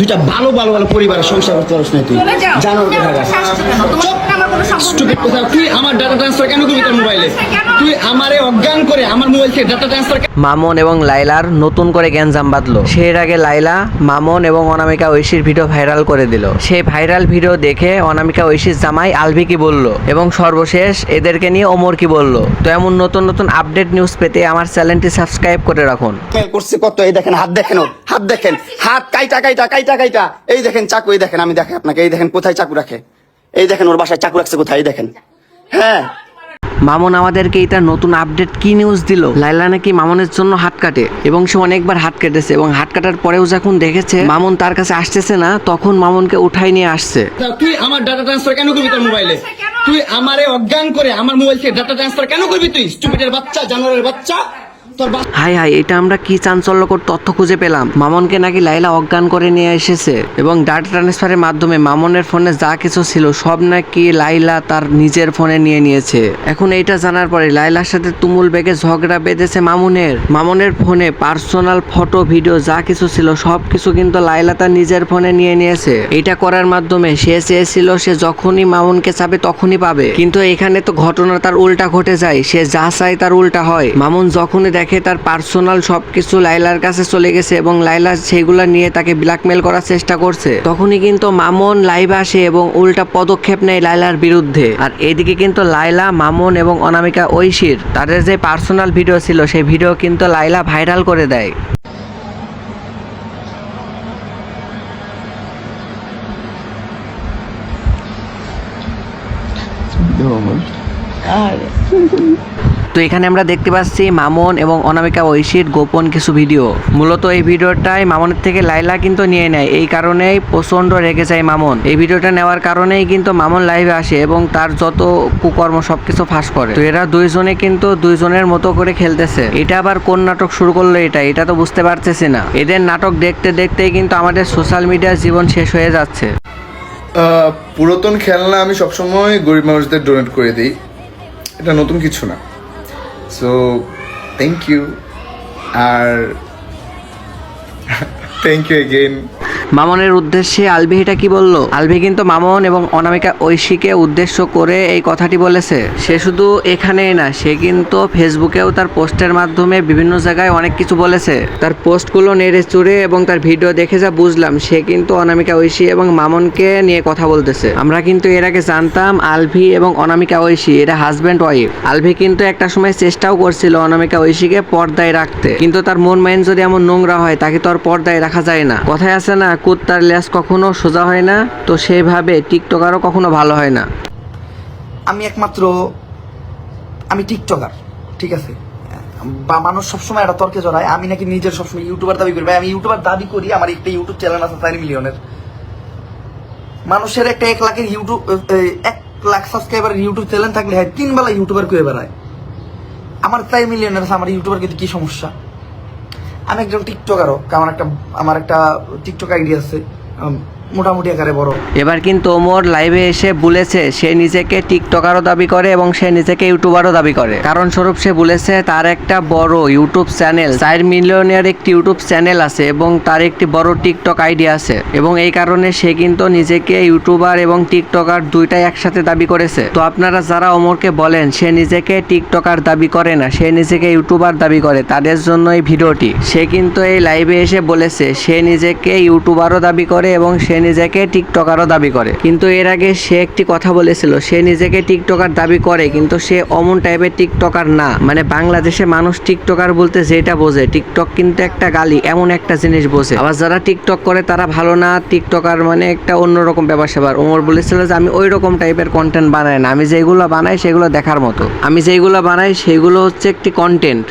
দুইটা ভালো ভালো ভালো পরিবারের সংসার করতে পারছ না তুই। জানো কেন? কোথাকার শাসছো কেন? তোমার সাথে আমার কোনো সম্পর্ক স্টুপিড নেই। কথা। তুই আমার ডাটা ট্রান্সফার কেন করবি তোর মোবাইলে তুই আমারে অজ্ঞান করে আমার মোবাইল থেকে ডাটা ট্রান্সফার মামুন এবং লাইলার নতুন করে গ্যাঞ্জাম বাঁধলো। সেই আগে লাইলা মামুন এবং অনামিকা ঐশীর ভিডিও ভাইরাল করে দিল। সেই ভাইরাল ভিডিও দেখে অনামিকা ঐশীর জামাই আলভি কি বলল এবং সর্বশেষ এদেরকে নিয়ে ওমর কি বলল। তো এমন নতুন নতুন আপডেট নিউজ পেতে আমার চ্যানেলটি সাবস্ক্রাইব করে রাখুন। করছে কত? এই দেখেন হাত দেখেন হাত দেখেন। হাত কাইটা কাইটা কাইটা কাইটা। এই দেখেন চাকু এই দেখেন আমি দেখে আপনাকে। এই দেখেন কোথায় চাকু রাখে। এই দেখেন ওর বাসায় চাকু রাখছে কোথায়? এই দেখেন। হ্যাঁ। মামুন আমাদেরকে এটা নতুন আপডেট কি নিউজ দিল? লাইলা নাকি মামুনের জন্য হাত কাটে এবং সে অনেকবার হাত কেটেছে এবং হাত কাটার পরেও যখন দেখেছে মামুন তার কাছে আসতেছে না তখন মামুনকে উঠাই নিয়ে আসছে। তুই আমার ডাটা ট্রান্সফার কেন করবি তোর মোবাইলে তুই আমারে অজ্ঞান করে আমার মোবাইল থেকে ডাটা ট্রান্সফার কেন করবি তুই? স্টুপিডের বাচ্চা জানোয়ারের বাচ্চা বাচ্চা। হাই হাই, এটা আমরা কি চাঞ্চল্যকর তথ্য খুঁজে পেলাম? মামনকে নাকি লাইলা অজ্ঞান করে নিয়ে এসেছে। এবং ডাটা ট্রান্সফারের মাধ্যমে মামনের ফোনে যা কিছু ছিল, সব নাকি লাইলা তার নিজের ফোনে নিয়ে নিয়েছে। এখন এইটা জানার পরে লাইলার সাথে তুমুল বেগে ঝগড়া বেঁধেছে মামুনের। মামনের ফোনে পার্সোনাল ফটো ভিডিও যা কিছু ছিল, সব কিছু কিন্তু লাইলা তার নিজের ফোনে নিয়ে নিয়েছে। এটা করার মাধ্যমে সে চেয়েছিল, সে যখনই মামুনকে চাবে তখনই পাবে। কিন্তু এখানে তো ঘটনা তার উল্টা ঘটে যায়। সে যা চায় তার উল্টা হয়। মামুন যখনই দেখে তার পার্সোনাল সবকিছু লাইলার কাছে চলে গেছে এবং লাইলা সেগুলা নিয়ে তাকে ব্ল্যাকমেল করার চেষ্টা করছে। তখনই কিন্তু মামুন লাইভ আসে এবং উল্টা পদক্ষেপ নেয় লাইলার বিরুদ্ধে। আর এদিকে কিন্তু লাইলা মামুন এবং অনামিকা ঐশীর তাদের যে পার্সোনাল ভিডিও ছিল, সেই ভিডিও কিন্তু লাইলা ভাইরাল করে দেয়। তো এখানে আমরা দেখতে পাচ্ছি মামুন এবং অনামিকা ঐশীর গোপন কিছু ভিডিও। মূলত এই ভিডিওটাই মামুনের থেকে লাইলা কিন্তু নিয়ে নেয়। এই কারণেই প্রচণ্ড রেগে যায় মামুন। এই ভিডিওটা নেওয়ার কারণেই কিন্তু মামুন লাইভে আসে এবং তার যত কুকর্ম সবকিছু ফাঁস করে। তো এরা দুইজনে কিন্তু দুইজনের মতো করে খেলতেছে। এটা আবার কোন নাটক শুরু করল এটা? এটা তো বুঝতে পারতেছি না। এদের নাটক দেখতে দেখতেই কিন্তু আমাদের সোশ্যাল মিডিয়ার জীবন শেষ হয়ে যাচ্ছে। পুরাতন খেলনা আমি সবসময় গরিব মানুষদের ডোনেট করে দিই। এটা নতুন কিছু না। সো থ্যাংক ইউ আর থ্যাংক ইউ এগেইন মামনের উদ্দেশ্যে আলভি এটা কি বলল? আলভি কিন্তু মামন এবং অনামিকা ঐশীকে উদ্দেশ্য করে এই কথাটি বলেছে। সে শুধু এখানেই না, সে কিন্তু ফেসবুকেও তার পোস্টের মাধ্যমে বিভিন্ন জায়গায় অনেক কিছু বলেছে। তার পোস্টগুলো নেড়ে চুড়ে এবং তার ভিডিও দেখে যা বুঝলাম, সে কিন্তু অনামিকা ঐশী এবং মামনকে নিয়ে কথা বলতেছে। আমরা কিন্তু এর আগে জানতাম আলভি এবং অনামিকা ঐশী, এরা হাজব্যান্ড ওয়াইফ আলভি কিন্তু একটা সময় চেষ্টাও করছিল অনামিকা ঐশীকে পর্দায় রাখতে। কিন্তু তার মন মাইন্ড যদি এমন নোংরা হয়, তাকে তো আর পর্দায় রাখা যায় না। কথায় আছে না কুত্তার লেজ কখনো সোজা হয় না, তো সেভাবে টিকটকারও কখনো ভালো হয় না। আমি একমাত্র, আমি টিকটকার, ঠিক আছে? বা মানুষ সবসময় একটা তর্কে জড়ায়, আমি নাকি নিজের সবসময় ইউটিউবার দাবি করি। ভাই, আমি ইউটিউবার দাবি করি, আমার একটা ইউটিউব চ্যানেল আছে চার মিলিয়নের। মানুষের একটা এক লাখের ইউটিউব এক লাখ সাবস্ক্রাইবার ইউটিউব চ্যানেল থাকলে, হয়, তিন বেলা ইউটিউবার করে বেড়ায়। আমার চার মিলিয়নের আছে, আমার ইউটিউবার কিন্তু কি সমস্যা? আমি একজন টিকটকারও কারণ একটা আমার একটা টিকটক আইডি আছে মোটামুটি আকারে বড়। এবার কিন্তু ওমর লাইভে এসে বলেছে, সে নিজেকে টিকটকারও দাবি করে এবং সে নিজেকে ইউটিউবারও দাবি করে। কারণ স্বরূপ সে বলেছে, তার একটা বড় ইউটিউব চ্যানেল চার মিলিয়নের একটি ইউটিউব চ্যানেল আছে এবং তার একটি বড় টিকটক আইডি আছে। এবং এই কারণে সে কিন্তু নিজেকে ইউটিউবার এবং টিকটকার দুইটাই একসাথে দাবি করেছে। তো আপনারা যারা ওমরকে বলেন, সে নিজেকে টিকটকার দাবি করে না, সে নিজেকে ইউটিউবার দাবি করে, তাদের জন্য এই ভিডিওটি। সে কিন্তু এই লাইভে এসে বলেছে, সে নিজেকে ইউটিউবারও দাবি করে এবং সে নিজেকে টিকটকারও দাবি করে। কিন্তু এর আগে সে একটি কথা বলেছিল, সে নিজেকে টিকটকার দাবি করে, কিন্তু সে অমন টাইপের টিকটকার না। মানে বাংলাদেশে মানুষ টিকটকার বলতে যেটা বোঝে, টিকটক কিন্তু একটা গালি, এমন একটা জিনিস বোঝে। আবার যারা টিকটক করে, তারা ভালো না, টিকটকার মানে একটা অন্যরকম ব্যাপার স্যাপার ওমর বলেছিল যে, আমি ওই রকম টাইপের কন্টেন্ট বানাই না। আমি যেগুলো বানাই, সেগুলো দেখার মতো। আমি যেগুলো বানাই, সেগুলো হচ্ছে একটি কন্টেন্ট